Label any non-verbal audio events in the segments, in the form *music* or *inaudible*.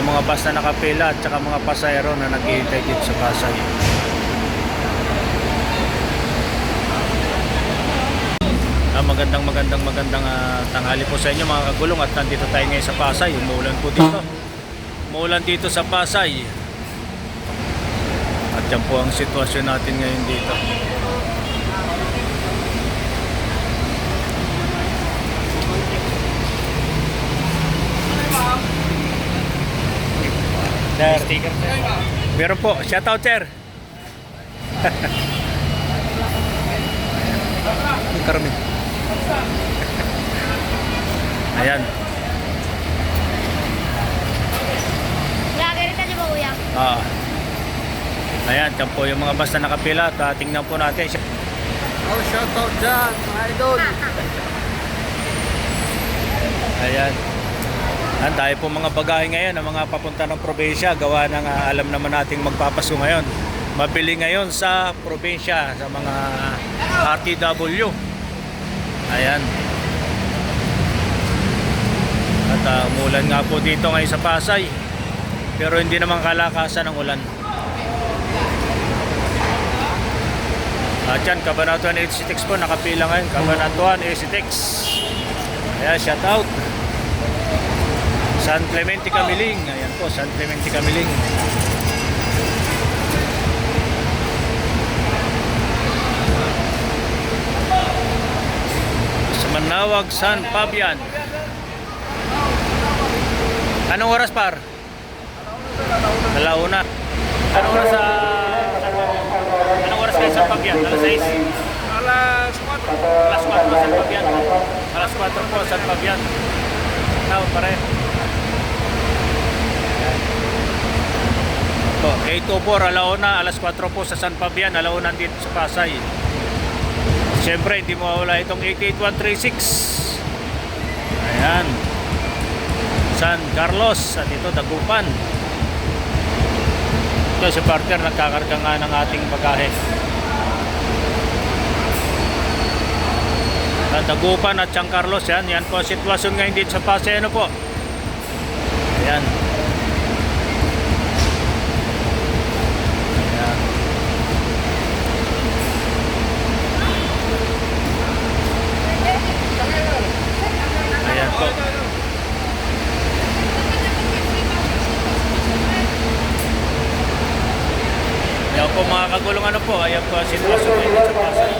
mga bus na nakapila at saka mga pasayro na naghihintay dito sa Pasay. Ah, magandang magandang magandang ah, tanghali po sa inyo mga kagulong at nandito tayo ngayon sa Pasay. Umuulan po dito. Umuulan dito sa Pasay. At yan po ang sitwasyon natin ngayon dito. Sir. Sticker sir. Meron po. Shout out, sir. *laughs* Karami. Ayan. Ka di ba kuya? Ah. Ayan, yan po yung mga bus na nakapila. At ah, tingnan po natin. Oh, shout out dyan, mga idol. Ayan. Ayan, tayo po mga bagahe ngayon ng mga papunta ng probinsya. Gawa ng ah, alam naman nating magpapasko ngayon. Mabili ngayon sa probinsya, sa mga RTW. Ayan. At uh, umulan nga po dito ngayon sa Pasay. Pero hindi naman kalakasan ng ulan. At yan, Kabanatuan 86 po, nakapila ngayon. Kabanatuan 86. Ayan, shout out. San Clemente Camiling. Ayan po, San Clemente Camiling. Sa Manawag, San Fabian. Anong oras par? Alauna. Anong oras sa San Fabian? Anong oras kayo sa Fabian? Alas 6? Alas 4. Alas 4 San Fabian. Alas 4 po San Fabian. Tao pare. Po, 804 alauna, alas 4 po sa San Fabian, alauna dito sa Pasay. Siyempre, hindi mawala itong 88136. Ayan. San Carlos, at ito Dagupan. Ito si partner, nagkakarga nga ng ating bagahe. Dagupan at San Carlos yan. Yan po sitwasyon ngayon dito sa Pasay. Ano po? Ayan. Ayan. Ayan po. Yan po mga kagulong ano po, ayan po ang sitwasyon ngayon sa Pasay.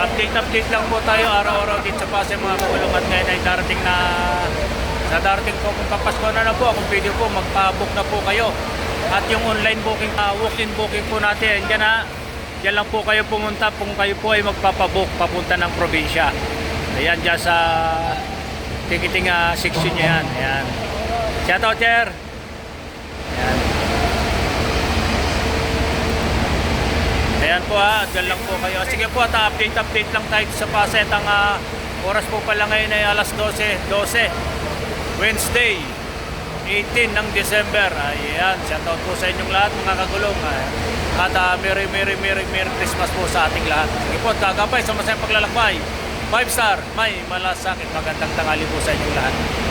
Update update lang po tayo araw-araw dito sa Pasay mga kagulong. At ngayon ay darating na sa darating po kung kapasko na na po akong video po magpa-book na po kayo. At yung online booking uh, walk-in booking po natin dyan na dyan lang po kayo pumunta kung kayo po ay magpapabook papunta ng probinsya. Ayan dyan sa ticketing uh, section nyo yan ayan. Shout out sir! Ayan Ayan po ha, dyan lang po kayo. Sige po, at update update lang tayo sa Paset. Ang ah, oras po pala ngayon ay alas 12, 12. Wednesday, 18 ng December. Ayan, shoutout po sa inyong lahat mga kagulong. At ah, Merry, Merry, Merry, Merry Christmas po sa ating lahat. Sige po, at gagabay sa masayang paglalakbay. 5 star, may malasakit. Magandang tangali po sa inyong lahat.